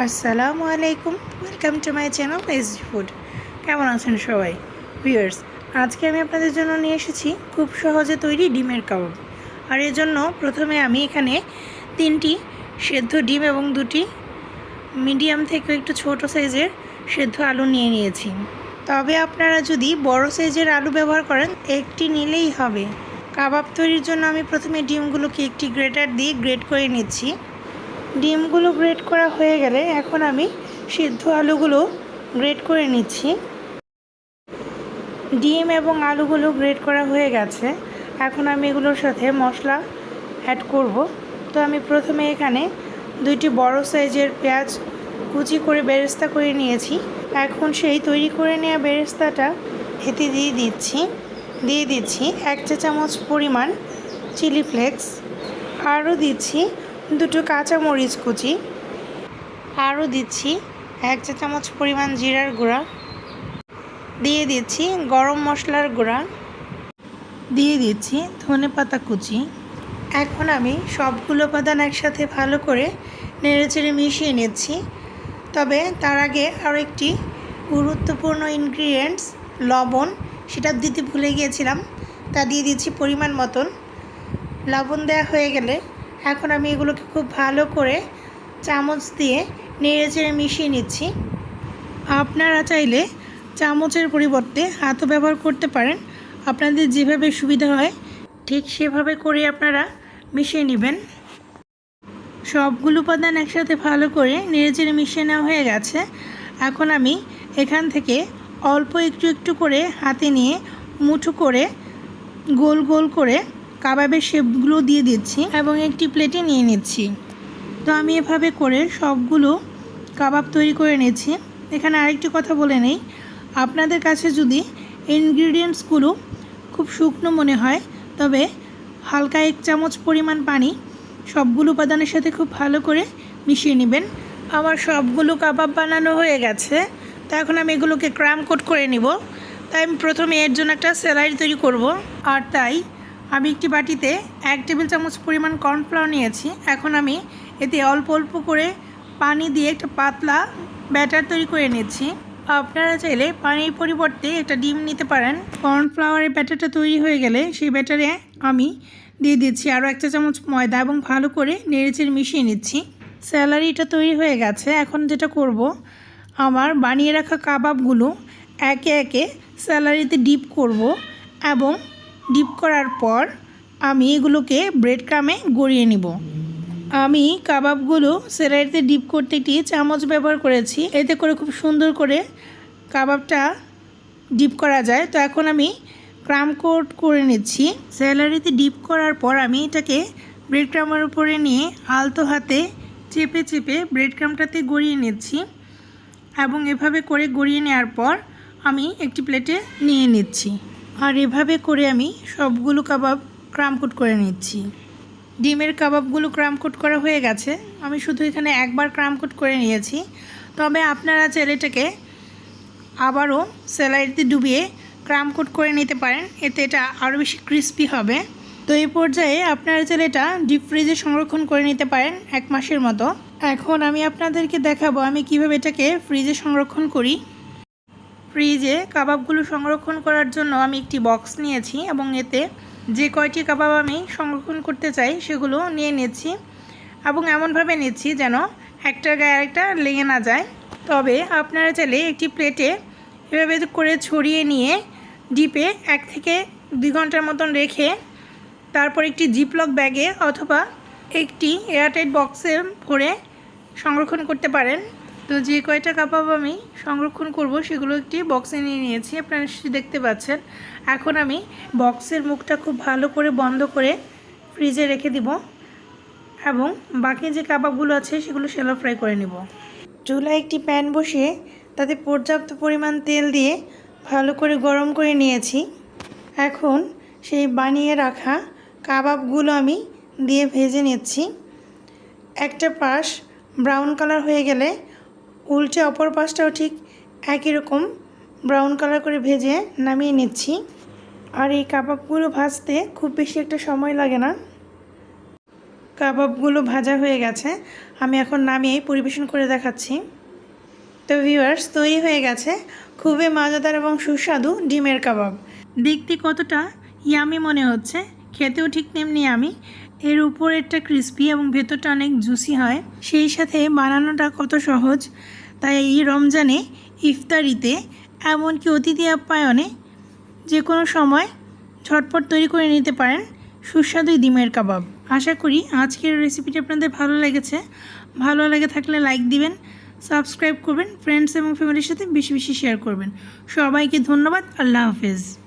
আসসালামু আলাইকুম। Welcome to my channel SG food কেমন আছেন সবাই? ভিউয়ার্স আজকে আমি আপনাদের জন্য নিয়ে এসেছি খুব সহজে তৈরি ডিমের কাবাব। আর এর জন্য প্রথমে আমি এখানে তিনটি সেদ্ধ ডিম এবং দুটি মিডিয়াম থেকে একটু ছোট সাইজের সেদ্ধ আলু নিয়ে নিয়েছি। তবে আপনারা যদি বড় সাইজের আলু ব্যবহার করেন, একটি নিলেই হবে। কাবাব তৈরির জন্য আমি প্রথমে ডিমগুলোকে একটি গ্রেটার দিয়ে গ্রেট করে নিচ্ছি। ডিমগুলো গ্রেট করা হয়ে গেলে এখন আমি সিদ্ধ আলুগুলো গ্রেট করে নিচ্ছি। ডিম এবং আলুগুলো গ্রেট করা হয়ে গেছে। এখন আমি এগুলোর সাথে মশলা অ্যাড করব। তো আমি প্রথমে এখানে দুইটি বড় সাইজের পেঁয়াজ কুচি করে বেরেস্তা করে নিয়েছি। এখন সেই তৈরি করে নেওয়া বেরেস্তাটা এতে দিয়ে দিচ্ছি। দিয়ে দিচ্ছি এক চা চামচ পরিমাণ চিলি ফ্লেক্স। আরও দিচ্ছি দুটো কাঁচা মরিচ কুচি, আরও দিচ্ছি এক চা চামচ পরিমাণ জিরার গুঁড়া, দিয়ে দিচ্ছি গরম মশলার গুঁড়া, দিয়ে দিচ্ছি ধনে পাতা কুচি। এখন আমি সবগুলো উপাদান একসাথে ভালো করে নেড়েচেড়ে মিশিয়ে নিচ্ছি। তবে তার আগে আরও একটি গুরুত্বপূর্ণ ইনগ্রিডিয়েন্টস লবণ, সেটা দিতে ভুলে গিয়েছিলাম, তা দিয়ে দিচ্ছি পরিমাণ মতন। লবণ দেওয়া হয়ে গেলে এখন আমি এগুলোকে খুব ভালো করে চামচ দিয়ে নেড়ে চেড়ে মিশিয়ে নিচ্ছি। আপনারা চাইলে চামচের পরিবর্তে হাতও ব্যবহার করতে পারেন। আপনাদের যেভাবে সুবিধা হয়, ঠিক সেভাবে করে আপনারা মিশিয়ে নেবেন। সবগুলো উপাদান একসাথে ভালো করে নেড়ে চেড়ে মিশিয়ে নেওয়া হয়ে গেছে। এখন আমি এখান থেকে অল্প একটু একটু করে হাতে নিয়ে মুঠো করে গোল গোল করে কাবাবের শেপগুলো দিয়ে দিচ্ছি এবং একটি প্লেটে নিয়ে নিচ্ছি। তো আমি এভাবে করে সবগুলো কাবাব তৈরি করে নিচ্ছি এখানে আরেকটি কথা বলে নেই। আপনাদের কাছে যদি ইনগ্রিডিয়েন্টসগুলো খুব শুকনো মনে হয়, তবে হালকা এক চামচ পরিমাণ পানি সবগুলো উপাদানের সাথে খুব ভালো করে মিশিয়ে নেবেন। আমার সবগুলো কাবাব বানানো হয়ে গেছে। তো এখন আমি এগুলোকে ক্রাম কোট করে নিব। তাই আমি প্রথমে এর জন্য একটা স্যালারি তৈরি করব। আর তাই আমি একটি বাটিতে এক টেবিল চামচ পরিমাণ কর্নফ্লাওয়ার নিয়েছি। এখন আমি এতে অল্প অল্প করে পানি দিয়ে একটা পাতলা ব্যাটার তৈরি করে নিচ্ছি। আপনারা চাইলে পানির পরিবর্তে একটা ডিম নিতে পারেন। কর্নফ্লাওয়ারের ব্যাটারটা তৈরি হয়ে গেলে সেই ব্যাটারে আমি দিয়ে দিচ্ছি আরও এক চা চামচ ময়দা এবং ভালো করে নেড়েচেড়ে মিশিয়ে নিচ্ছি। স্যালারিটা তৈরি হয়ে গেছে। এখন যেটা করব, আমার বানিয়ে রাখা কাবাবগুলো একে একে স্যালারিতে ডিপ করব এবং ডিপ করার পর আমি এগুলোকে ব্রেড ক্রামে গড়িয়ে নিব। আমি কাবাবগুলো স্যালারিতে ডিপ করতে একটি চামচ ব্যবহার করেছি। এতে করে খুব সুন্দর করে কাবাবটা ডিপ করা যায়। তো এখন আমি ক্রাম কোট করে নিচ্ছি। স্যালারিতে ডিপ করার পর আমি এটাকে ব্রেড ক্রামের উপরে নিয়ে আলতো হাতে চেপে চেপে ব্রেড ক্রামটাতে গড়িয়ে নিচ্ছি এবং এভাবে করে গড়িয়ে নেওয়ার পর আমি একটি প্লেটে নিয়ে নিচ্ছি। আর এভাবে করে আমি সবগুলো কাবাব ক্রামকুট করে নিচ্ছি। ডিমের কাবাবগুলো ক্রামকুট করা হয়ে গেছে। আমি শুধু এখানে একবার ক্রামকুট করে নিয়েছি। তবে আপনারা ছেলেটাকে আবারও স্যালারিতে ডুবিয়ে ক্রামকুট করে নিতে পারেন। এতে এটা আরও বেশি ক্রিস্পি হবে। তো এই পর্যায়ে আপনারা চাইলে এটা ডিপ ফ্রিজে সংরক্ষণ করে নিতে পারেন এক মাসের মতো। এখন আমি আপনাদেরকে দেখাবো আমি কীভাবে এটাকে ফ্রিজে সংরক্ষণ করি। ফ্রিজে কাবাবগুলো সংরক্ষণ করার জন্য আমি একটি বক্স নিয়েছি এবং এতে যে কয়টি কাবাব আমি সংরক্ষণ করতে চাই সেগুলো নিয়ে নিচ্ছি এবং এমনভাবে নিচ্ছি যেন একটার গায়ে আরেকটা লেগে না যায়। তবে আপনারা চাইলে একটি প্লেটে এভাবে করে ছড়িয়ে নিয়ে ডিপে এক থেকে দুই ঘণ্টার মতন রেখে তারপর একটি জিপলক ব্যাগে অথবা একটি এয়ারটাইট বক্সে ভরে সংরক্ষণ করতে পারেন। তো যে কয়টা কাবাব আমি সংরক্ষণ করব সেগুলো একটি বক্সে নিয়ে নিয়েছি। আপনারা দেখতে পাচ্ছেন। এখন আমি বক্সের মুখটা খুব ভালো করে বন্ধ করে ফ্রিজে রেখে দিব এবং বাকি যে কাবাবগুলো আছে সেগুলো শ্যালো ফ্রাই করে নেব। চুলায় একটি প্যান বসিয়ে তাতে পর্যাপ্ত পরিমাণ তেল দিয়ে ভালো করে গরম করে নিয়েছি। এখন সেই বানিয়ে রাখা কাবাবগুলো আমি দিয়ে ভেজে নিচ্ছি। একটা পাশ ব্রাউন কালার হয়ে গেলে উল্টে অপর পাশটাও ঠিক একই রকম ব্রাউন কালার করে ভেজে নামিয়ে নিচ্ছি। আর এই কাবাবগুলো ভাজতে খুব বেশি একটা সময় লাগে না। কাবাবগুলো ভাজা হয়ে গেছে, আমি এখন নামিয়ে পরিবেশন করে দেখাচ্ছি। তো ভিউয়ার্স তৈরি হয়ে গেছে খুবই মজাদার এবং সুস্বাদু ডিমের কাবাব। দেখতে কতটা ইয়ামি মনে হচ্ছে, খেতেও ঠিক তেমনি আমি। এর উপরেরটা ক্রিস্পি এবং ভেতরটা অনেক জুসি হয়। সেই সাথে বানানোটা কত সহজ। তাই এই রমজানে ইফতারিতে এমনকি অতিথি আপ্যায়নে যে কোনো সময় ঝটপট তৈরি করে নিতে পারেন সুস্বাদু এই ডিমের কাবাব। আশা করি আজকের রেসিপিটি আপনাদের ভালো লেগেছে। ভালো লেগে থাকলে লাইক দিবেন সাবস্ক্রাইব করবেন ফ্রেন্ডস এবং ফ্যামিলির সাথে বেশি বেশি শেয়ার করবেন। সবাইকে ধন্যবাদ, আল্লাহ হাফেজ।